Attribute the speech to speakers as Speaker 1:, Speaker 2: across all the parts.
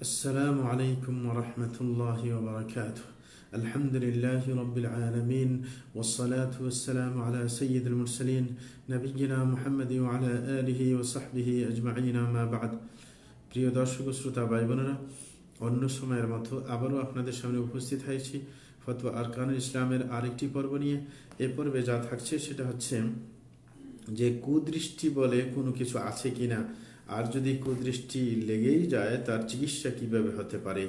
Speaker 1: السلام عليكم ورحمة الله وبركاته الحمد لله رب العالمين والصلاة والسلام على سيد المرسلين نبينا محمد وعلى آله وصحبه أجمعين ما بعد প্রিয় দর্শক ও শ্রোতা ভাই বোনেরা অন্য সময়ের মতো আবারও আপনাদের সামনে উপস্থিত হয়েছি ফতোয়া আরকানুল ইসলামের আরেকটি পর্ব নিয়ে এ পর্বে যা থাকছে সেটা হচ্ছে যে কুদৃষ্টি বলে কোনো কিছু আছে কিনা আর যদি কুদৃষ্টি লেগেই যায়, তার চিকিৎসা কীভাবে হতে পারে?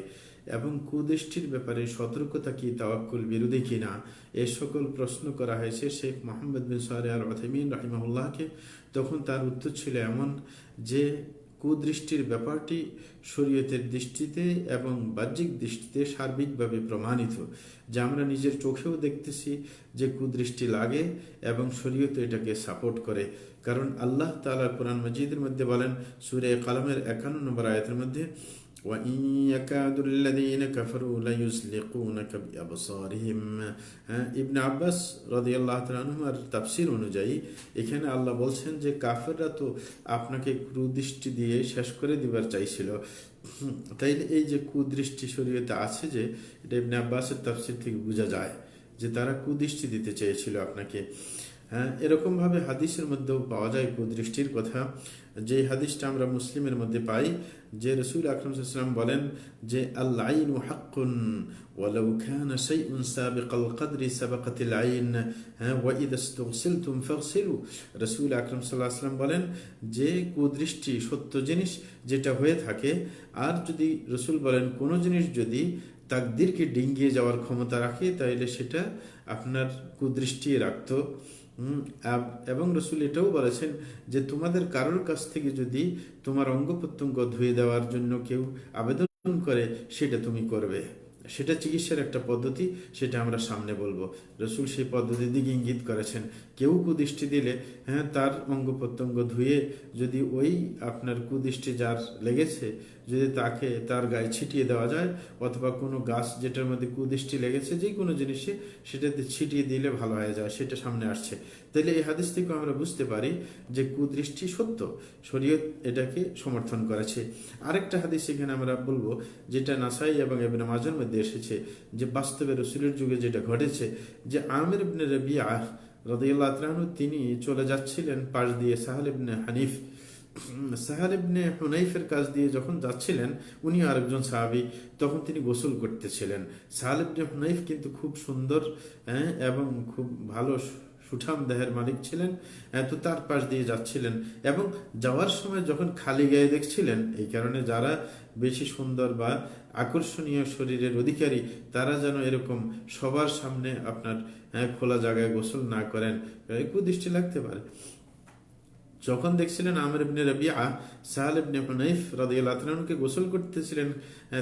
Speaker 1: এবং কুদৃষ্টির ব্যাপারে সতর্কতা কি তাওয়াক্কুল বিরোধী কিনা? এ সকল প্রশ্ন করা হয়েছে শেখ মোহাম্মদ বিন সোহারে আল রহিমিন তখন তার উত্তর ছিল এমন যে কুদৃষ্টির ব্যাপারটি শরীয়তের দৃষ্টিতে এবং বাহ্যিক দৃষ্টিতে সার্বিকভাবে প্রমাণিত, যা আমরা নিজের চোখেও দেখতেছি যে কুদৃষ্টি লাগে এবং শরীয়ত এটাকে সাপোর্ট করে। কারণ আল্লাহ তালা কোরআন মজিদের মধ্যে বলেন, সুরে কালামের একান্ন নম্বর আয়তের মধ্যে وإن يكاد الذين كفروا ليزلقونك بأبصارهم ইবনে আব্বাস রাদিয়াল্লাহ তাআলার তাফসীর অনুযায়ী এখানে আল্লাহ বলছেন যে কাফেররা তো আপনাকে কুদৃষ্টি দিয়ে শেষ করে দিবার চাইছিল তাইলে এই যে কুদৃষ্টি শরীয়তে আছে যে এটা ইবনে আব্বাসের তাফসীর থেকে বোঝা যায় যে তারা কুদৃষ্টি দিতে চেয়েছিল আপনাকে হ্যাঁ এরকমভাবে হাদিসের মধ্যেও পাওয়া যায় কুদৃষ্টির কথা যে হাদিসটা আমরা মুসলিমের মধ্যে পাই যে রসুল আকরম সাল্লাম বলেন যে আল্লাইন হাক্কুন ولو كان شيء سابق القدر سبقت العين وإذا استغسلتم فاغسلوا রসুল আকরম সাল্লাহ আসলাম বলেন যে কুদৃষ্টি সত্য জিনিস যেটা হয়ে থাকে আর যদি রসুল বলেন কোনো জিনিস যদি তাকদিরকে ডিঙ্গিয়ে যাওয়ার ক্ষমতা রাখে তাহলে সেটা আপনার কুদৃষ্টি রাখতো এবং রসুল এটাও বলেছেন যে তোমাদের কারোর কাছ থেকে যদি তোমার অঙ্গ প্রত্যঙ্গ ধুয়ে দেওয়ার জন্য কেউ আবেদন করে, সেটা তুমি করবে। সেটা চিকিৎসার একটা পদ্ধতি, সেটা আমরা সামনে বলব। রসুল সেই পদ্ধতির দিকে ইঙ্গিত করেছেন। কেউ কুদৃষ্টি দিলে হ্যাঁ তার অঙ্গ প্রত্যঙ্গ ধুয়ে যদি ওই আপনার কুদৃষ্টি যার লেগেছে যদি তাকে তার গায়ে ছিটিয়ে দেওয়া যায়, অথবা কোনো গাছ যেটার মধ্যে কুদৃষ্টি লেগেছে, যে কোনো জিনিসে সেটাতে ছিটিয়ে দিলে ভালো হয়ে যায়, সেটা সামনে আসছে। তাহলে এই হাদিস থেকে আমরা বুঝতে পারি যে কুদৃষ্টি সত্য, শরীয়ত এটাকে সমর্থন করেছে। আরেকটা হাদিস এখানে আমরা বলব, যেটা নাসাই এবং এবিন মাজার মধ্যে এসেছে, যে বাস্তবে রসুলের যুগে যেটা ঘটেছে, যে আমির ইবনে রবিয়া রদিয়াল্লাহ তিনি চলে যাচ্ছিলেন পাশ দিয়ে সাহাল ইবনে হানিফ সাহার ইবনে হুনাইফের কাজ দিয়ে যখন যাচ্ছিলেন, উনি আরেকজন সাহাবি, তখন তিনি গোসল করতেছিলেন। সাহাল ইবনে হুনাইফ কিন্তু খুব সুন্দর হ্যাঁ এবং খুব ভালো সুঠাম দেহের মালিক ছিলেন তো তার পাশ দিয়ে যাচ্ছিলেন। এবং যাওয়ার সময় যখন খালি গায়ে দেখছিলেন, এই কারণে যারা বেশি সুন্দর বা আকর্ষণীয় শরীরের অধিকারী, তারা যেন এরকম সবার সামনে আপনার খোলা জায়গায় গোসল না করেন কুদৃষ্টি লাগতে পারে। যখন দেখছিলেন আমর ইবনে রবিয়া, সাহাল হুনাইফ রাদিয়াল্লাহু গোসল করতেছিলেন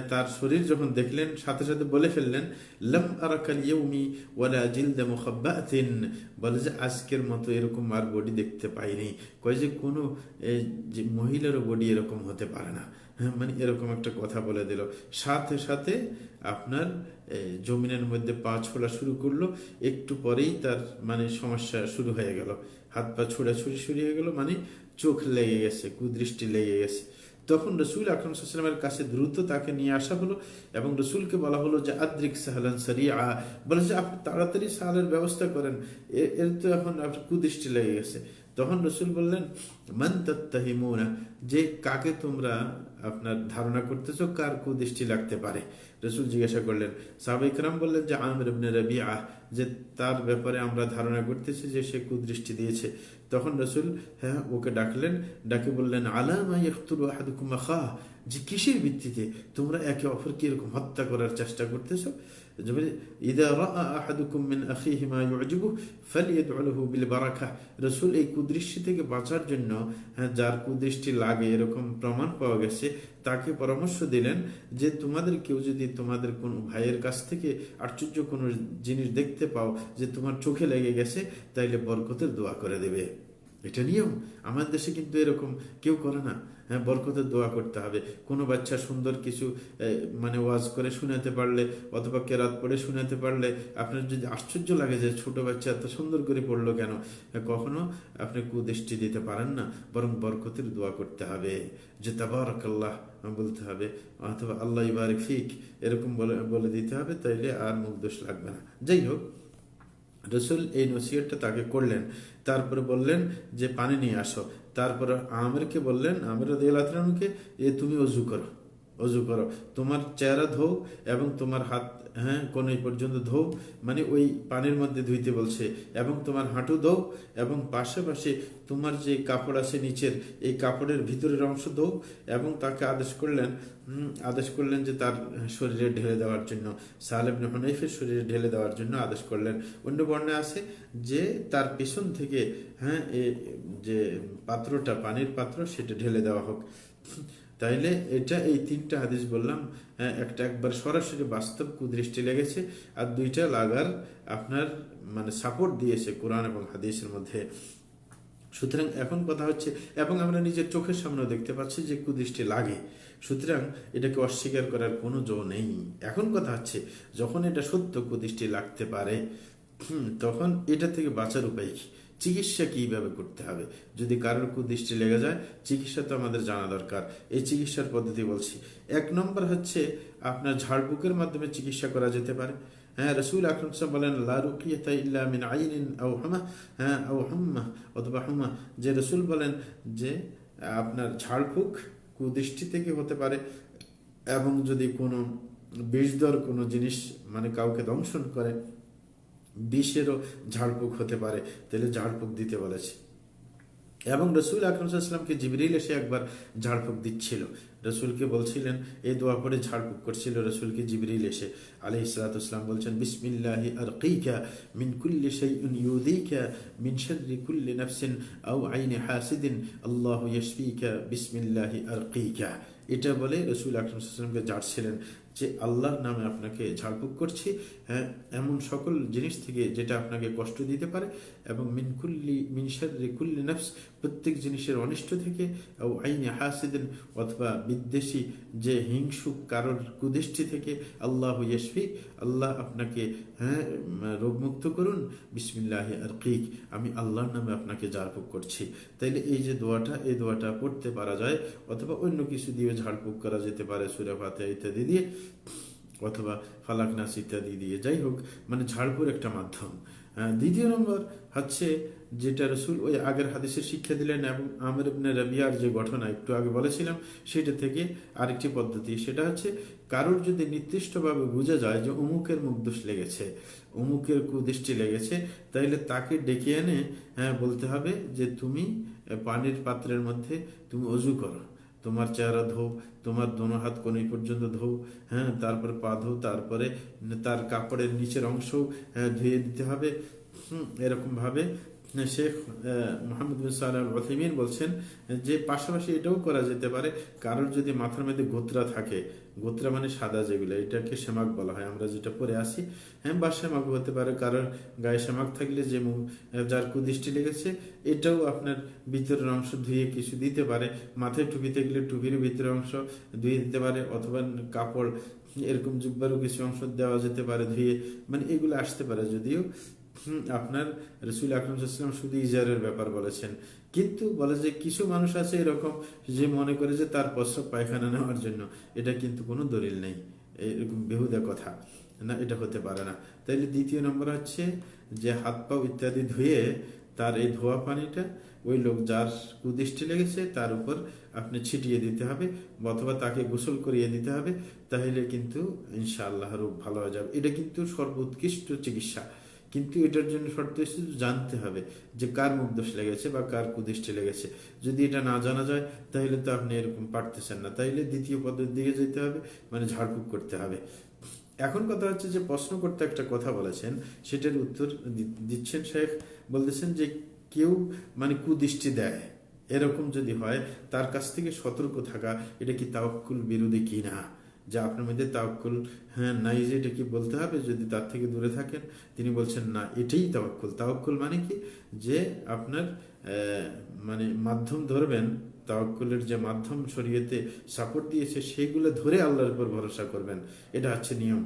Speaker 1: তার শরীর যখন দেখলেন, সাথে সাথে বলে ফেললেন, লাম আরাকাল ইয়াউমি ওয়ালা জিলদা মুখাব্বাতিন। বলে যে, আজকের মতো এরকম আর বডি দেখতে পাইনি। কয় যে, কোনো যে, মহিলারও বডি এরকম হতে পারে না। হ্যাঁ মানে এরকম একটা কথা বলে দিল। সাথে সাথে আপনার জমিনের মধ্যে পা ছোড়া শুরু করল। একটু পরেই তার মানে সমস্যা শুরু হয়ে গেল। হাত পা ছোড়াছুড়ি শুরু হয়ে গেল মানে চোখ লেগে গেছে, কুদৃষ্টি লেগে গেছে। তখন রসুল আকরম সাল্লামের কাছে দ্রুত তাকে নিয়ে আসা হলো এবং রসুলকে বলা হলো যে, আদ্রিক সাহালান সারিয়া। বলে যে, আপনি তাড়াতাড়ি সাহালের ব্যবস্থা করেন। এর তো এখন আপনার কুদৃষ্টি লেগে গেছে। তখন রসুল বললেন, মান তত্তাহিমুনা, যে কাকে তোমরা আপনার ধারণা করতেছ কার কুদৃষ্টি লাগতে পারে? রসুল জিজ্ঞাসা করলেন সাবেকরাম বললেন যে, আমির রবি আহ যে তার ব্যাপারে আমরা ধারণা করতেছি যে সে কুদৃষ্টি দিয়েছে। তখন রসুল হ্যাঁ ওকে ডাকলেন, ডাকে বললেন আলামা ইয়খতুল আহাদুকুম খা যে কিসের ভিত্তিতে তোমরা একে অপরকে এরকম হত্যা করার চেষ্টা করতেছো? রাসূল এই কুদৃষ্টি থেকে বাঁচার জন্য হ্যাঁ যার কুদৃষ্টি লাগে এরকম প্রমাণ পাওয়া গেছে, তাকে পরামর্শ দিলেন যে, তোমাদের কেউ যদি তোমাদের কোনো ভাইয়ের কাছ থেকে আশ্চর্য কোনো জিনিস দেখতে পাও যে তোমার চোখে লেগে গেছে, তাইলে বরকতের দোয়া করে দেবে। এটা নিয়ম আমাদের দেশে কিন্তু এরকম কেউ করে না। হ্যাঁ বরকতের দোয়া করতে হবে। কোনো বাচ্চা সুন্দর কিছু মানে ওয়াজ করে শুনাতে পারলে অথবা কেরাত পড়ে শুনাতে পারলে আপনার যদি আশ্চর্য লাগে যে ছোট বাচ্চা এত সুন্দর করে পড়ল কেন? কখনো আপনি কুদৃষ্টি দিতে পারেন না, বরং বরকতের দোয়া করতে হবে। যে তাবারকাল্লাহ বলতে হবে, অথবা আল্লাহ ইবারিক ফিক, এরকম বলে বলে দিতে হবে, তাইলে আর মুখ দোষ লাগবে না। যাই হোক রসুল এই নসিহতটা তাকে করলেন। তারপরে বললেন যে, পানি নিয়ে আসো। তারপরে আমেরকে বললেন, আমের দিয়ালাতকে এ তুমি অজু করো অজু করো। তোমার চেহারা ধো এবং তোমার হাত হ্যাঁ কোন পর্যন্ত ধো মানে ওই পানির মধ্যে ধুইতে বলছে। এবং তোমার হাঁটু ধো এবং পাশাপাশি তোমার যে কাপড় আছে নিচের, এই কাপড়ের ভিতরের অংশ ধো এবং তাকে আদেশ করলেন আদেশ করলেন যে তার শরীরে ঢেলে দেওয়ার জন্য। সালেব হনাইফের শরীরে ঢেলে দেওয়ার জন্য আদেশ করলেন। অন্য বর্ণে আছে যে তার পেছন থেকে হ্যাঁ যে পাত্রটা, পানির পাত্র, সেটা ঢেলে দেওয়া হোক। তাইলে এটা এই তিনটা হাদিস বললাম হ্যাঁ, একটা একবার সরাসরি বাস্তব কুদৃষ্টি লেগেছে আর দুইটা লাগার আপনার মানে সাপোর্ট দিয়েছে কোরআন এবং হাদিসের মধ্যে। সুতরাং এখন কথা হচ্ছে এবং আমরা নিজের চোখের সামনেও দেখতে পাচ্ছি যে কুদৃষ্টি লাগে। সুতরাং এটাকে অস্বীকার করার কোনো জো নেই। এখন কথা হচ্ছে যখন এটা সত্য কুদৃষ্টি লাগতে পারে তখন এটা থেকে বাঁচার উপায় কি? চিকিৎসা কীভাবে করতে হবে? যদি কারোর কুদৃষ্টি লেগে যায়, চিকিৎসা তো আমাদের জানা দরকার। এই চিকিৎসার পদ্ধতি বলছি। এক নম্বর হচ্ছে আপনার ঝাড়ফুঁকের মাধ্যমে চিকিৎসা করা যেতে পারে। হ্যাঁ রসুল আকরম সাহেব বলেন, লা রুকিয়াতা ইল্লা মিন হামা। হ্যাঁ আও হাম্মা অথবা হাম্মা। যে রসুল বলেন যে, আপনার ঝাড়ফুঁক কুদৃষ্টি থেকে হতে পারে এবং যদি কোনো বিষদর কোনো জিনিস মানে কাউকে দংশন করে বিষেরও ঝাড়ফুঁক হতে পারে, তাহলে ঝাড়ফুঁক দিতে বলেছে। এবং রসুল আকরমসাল্লামকে জিবরিল এসে একবার ঝাড়ফুঁক দিচ্ছিল। রসুলকে বলছিলেন, এই দোয়া পরে ঝাড়ফুঁক করছিল রসুলকে জিবরিল এসে। আলি ইসলাতাম বলছেন, বিসমিল্লাহি আরকিকা মিন কুল্লি শাইউন ইউদিকা মিন শাররি কুল্লি নাফসিন আও আইনি হাসিদিন আল্লাহু ইয়াশফিকা বিসমিল্লাহি আরকিকা। এটা বলে রসুল আকরমসাল্লামকে ঝাড়ছিলেন। যে আল্লাহর নামে আপনাকে ঝাড়ফুঁক করছি হ্যাঁ এমন সকল জিনিস থেকে যেটা আপনাকে কষ্ট দিতে পারে, এবং মিনকুল্লি মিনসারি কুল্লি নফস, প্রত্যেক জিনিসের অনিষ্ট থেকে, ও আইনে হাসিদিন, অথবা বিদ্বেষী যে হিংসুক কারোর কুদৃষ্টি থেকে আল্লাহ ইয়সফি আল্লাহ আপনাকে হ্যাঁ রোগমুক্ত করুন, বিসমিল্লাহ আর কিক আমি আল্লাহর নামে আপনাকে ঝাড়ফুঁক করছি। তাইলে এই যে দোয়াটা, এই দোয়াটা পড়তে পারা যায়, অথবা অন্য কিছু দিয়ে ঝাড়ফুঁক করা যেতে পারে, সুরা ফাতে ইত্যাদি দিয়ে। অথবা ফালাক নাস ইত্যাদি দিয়ে। যাই হোক মানে ঝাড়ফুঁর একটা মাধ্যম। দ্বিতীয় নম্বর হচ্ছে যেটা রসুল ওই আগের হাদিসের শিক্ষা দিলেন এবং আমের ইবনে রবিয়ার যে ঘটনা, একটু আগে বলেছিলাম, সেটা থেকে আরেকটি পদ্ধতি। সেটা হচ্ছে কারোর যদি নির্দিষ্টভাবে বোঝা যায় যে অমুকের মুখ দোষ লেগেছে, অমুকের কুদৃষ্টি লেগেছে, তাইলে তাকে ডেকে এনে হ্যাঁ বলতে হবে যে তুমি পানির পাত্রের মধ্যে তুমি অজু করো। তোমার চেহারা ধো তোমার দোনো হাত কোনে পর্যন্ত ধো হ্যাঁ তারপরে পা ধো তারপরে তার কাপড়ের নিচের অংশ হ্যাঁ, ধুয়ে দিতে হবে। এরকমভাবে শেখ মোহাম্মদ বিন সাল রথিমিন বলছেন যে পাশাপাশি এটাও করা যেতে পারে কারোর যদি মাথার মধ্যে গোত্রা থাকে গোত্রা মানে সাদা যেগুলো, এটাকে সেমাক বলা হয়। আমরা যেটা পরে আসি হ্যাঁ বা সেমাক হতে পারে কারোর গায়ে শ্যামাক থাকলে যে যার কুদৃষ্টি লেগেছে, এটাও আপনার ভিতরের অংশ ধুয়ে কিছু দিতে পারে। মাথায় টুপি থাকলে টুপির ভিতরের অংশ ধুয়ে দিতে পারে, অথবা কাপড়, এরকম জুব্বারও কিছু অংশ দেওয়া যেতে পারে ধুয়ে। মানে এগুলো আসতে পারে, যদিও আপনার রসুল আকরমসাল্লাম শুধু ইজারের ব্যাপার বলেছেন। কিন্তু বলে যে কিছু মানুষ আছে এরকম যে মনে করে যে তার প্রস্রাব পায়খানা নেওয়ার জন্য। এটা কিন্তু কোনো দলিল নেই। এরকম বেহুদা কথা। না, এটা হতে পারে না। তাইলে দ্বিতীয় নম্বর হচ্ছে যে হাত পাও ইত্যাদি ধুয়ে তার এই ধোয়া পানিটা ওই লোক যার কুদৃষ্টি লেগেছে তার উপর আপনি ছিটিয়ে দিতে হবে অথবা তাকে গোসল করিয়ে দিতে হবে। তাহলে কিন্তু ইনশাআল্লাহ রোগ ভালো হয়ে যাবে। এটা কিন্তু সর্বোৎকৃষ্ট চিকিৎসা। কিন্তু এটার জন্য শর্ত শুধু জানতে হবে যে কার মুখ দোষ লেগেছে বা কার কুদৃষ্টি লেগেছে। যদি এটা না জানা যায়, তাহলে তো আপনি এরকম পারতেছেন না। তাইলে দ্বিতীয় পদের দিকে যেতে হবে মানে ঝাড়ফুঁক করতে হবে। এখন কথা হচ্ছে যে প্রশ্ন করতে একটা কথা বলেছেন, সেটার উত্তর দিচ্ছেন শেখ। বলতেছেন যে কেউ মানে কুদৃষ্টি দেয়। এরকম যদি হয়, তার কাছ থেকে সতর্ক থাকা, এটা কি তাওয়াক্কুল বিরোধী কি না যে আপনার মধ্যে তাওয়াক্কুল হ্যাঁ নাই যে এটা কি বলতে হবে যদি তার থেকে দূরে থাকেন, তিনি বলছেন না, এটাই তাওয়াক্কুল। তাওয়াক্কুল মানে কি? যে আপনার মানে মাধ্যম ধরবেন, তাওয়াক্কুলের যে মাধ্যম শরীয়তে সাপোর্ট দিয়েছে সেইগুলো ধরে আল্লাহর উপর ভরসা করবেন। এটা হচ্ছে নিয়ম।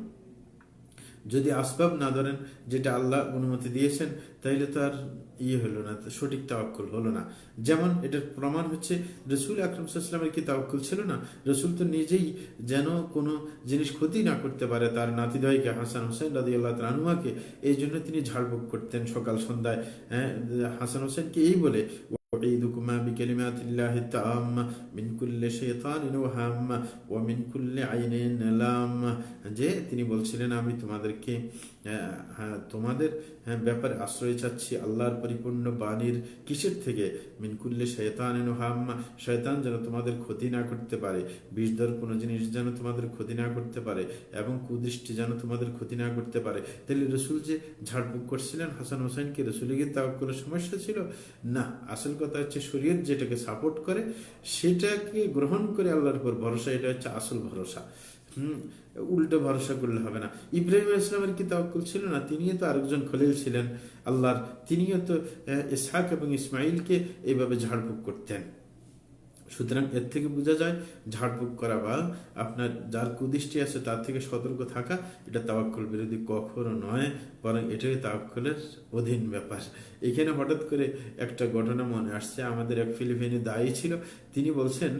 Speaker 1: যদি আসবাব না ধরেন, যেটা আল্লাহ অনুমতি দিয়েছেন, তাইলে তো আর ইয়ে হলো না সঠিক তাওয়াক্কুল হলো না যেমন এটার প্রমাণ হচ্ছে রসুল আকরম সাল্লামের কি তাওয়াক্কুল ছিল না রসুল তো নিজেই যেন কোনো জিনিস ক্ষতি না করতে পারে তার নাতিদয়কে হাসান হোসেন রাজি আল্লাহ রানুয়াকে এই জন্য তিনি ঝাড়ফুঁক করতেন সকাল সন্ধ্যায় হ্যাঁ হাসান হোসেনকে এই বলে أعيذكما بكلمات الله التامة من كل شيطان وهامة ومن كل عين لامة যে তিনি বলছিলেন আমি তোমাদেরকে আহ, হ্যাঁ, তোমাদের হ্যাঁ, ব্যাপারে আশ্রয় চাচ্ছি আল্লাহর পরিপূর্ণ বাণীর কিসের থেকে? মিনকুল্লে শয়তান হাম্মা শয়তান যেন তোমাদের ক্ষতি না করতে পারে বিষধর কোনো জিনিস যেন তোমাদের ক্ষতি না করতে পারে এবং কুদৃষ্টি যেন তোমাদের ক্ষতি না করতে পারে। তাহলে রসুল যে ঝাড়ফুঁক করছিলেন হাসান হোসেনকে রসুলের গিয়ে তার কোনো সমস্যা ছিল? না আসল কথা হচ্ছে শরীয়ত যেটাকে সাপোর্ট করে সেটাকে গ্রহণ করে আল্লাহর উপর ভরসা এটা হচ্ছে আসল ভরসা। হুম, উল্টো ভরসা করলে হবে না। ইব্রাহিম ইসলামের কি তাওয়াক্কুল ছিল না? তিনিও তো আরেকজন খলিল ছিলেন, আল্লাহর। তিনিও তো ইসহাক এবং ইসমাইলকে এইভাবে ঝাড়ফুঁক করতেন। সুতরাং এর থেকে বোঝা যায়, ঝাড়ফুঁক করা বা আপনার যার কুদৃষ্টি আছে তার থেকে সতর্ক থাকা, এটা তাওয়াক্কুল বিরোধী কখনো নয়, বরং এটাই তাওয়াক্কুলের অধীন ব্যাপার। এখানে হঠাৎ করে একটা ঘটনা মনে আসছে। আমাদের এক ফিলিপিনি দায়ী ছিল, তিনি বলছেন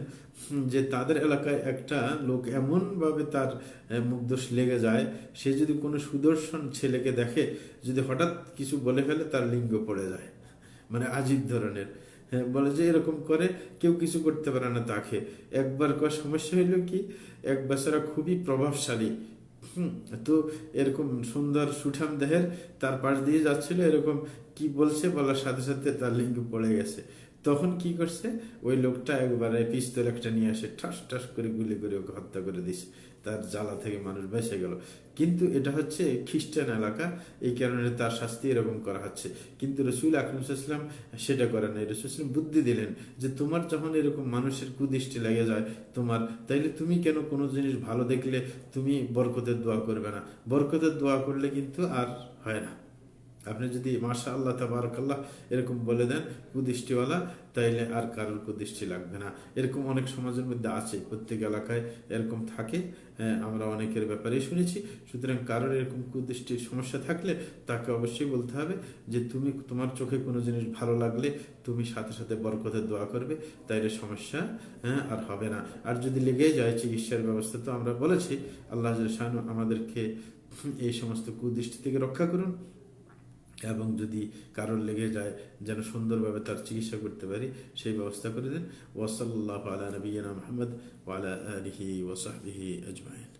Speaker 1: যে তাদের এলাকায় একটা লোক এমনভাবে তার মুখদোষ লেগে যায়, সে যদি কোনো সুদর্শন ছেলেকে দেখে, যদি হঠাৎ কিছু বলে ফেলে, তার লিঙ্গ পড়ে যায়। মানে আজীব ধরনের। হ্যাঁ, বলে যে এরকম করে কেউ কিছু করতে পারে না তাকে। একবার কর সমস্যা হইল কি? এক বেচারা খুবই প্রভাবশালী। তো এরকম সুন্দর সুঠাম দেহের তার পাশ দিয়ে যাচ্ছিল এরকম কি বলছে বলার সাথে সাথে তার লিঙ্গ পড়ে গেছে। তখন কি করছে? ওই লোকটা একবারে পিস্তল একটা নিয়ে আসে ঠাস ঠাস করে গুলি করে ওকে হত্যা করে দিছে। তার জ্বালা থেকে মানুষ বেঁচে গেল। কিন্তু এটা হচ্ছে খ্রিস্টান এলাকা, এই কারণে তার শাস্তি এরকম করা হচ্ছে। কিন্তু রসুল আকরমসাল্লাম সেটা করে নাই। রসুলাম বুদ্ধি দিলেন যে তোমার যখন এরকম মানুষের কুদৃষ্টি লেগে যায় তোমার, তাইলে তুমি কেন কোনো জিনিস ভালো দেখলে তুমি বরকতের দোয়া করবে না? বরকতের দোয়া করলে কিন্তু আর হয় না। আপনি যদি মাশা আল্লাহ তাবারকাল্লাহ এরকম বলে দেন কুদৃষ্টিওয়ালা, তাইলে আর কারোর কুদৃষ্টি লাগবে না। এরকম অনেক সমাজের মধ্যে আছে, প্রত্যেক এলাকায় এরকম থাকে আমরা অনেকের ব্যাপারে শুনেছি। সুতরাং কারোর এরকম কুদৃষ্টির সমস্যা থাকলে তাকে অবশ্যই বলতে হবে যে, তুমি তোমার চোখে কোনো জিনিস ভালো লাগলে তুমি সাথে সাথে বরকতের দোয়া করবে, তাইলে সমস্যা আর হবে না। আর যদি লেগে যায়, চিকিৎসার ব্যবস্থা তো আমরা বলেছি, আল্লাহ শাহানু আমাদেরকে এই সমস্ত কুদৃষ্টি থেকে রক্ষা করুন। এবং যদি কারোর লেগে যায় যেন সুন্দরভাবে তার চিকিৎসা করতে পারি, সেই ব্যবস্থা করে দিন। ওয়াসাল্লাহ আলা নবীনা মোহাম্মদ ওয়ালা আলিহি ওসাহবিহি আজমাইন।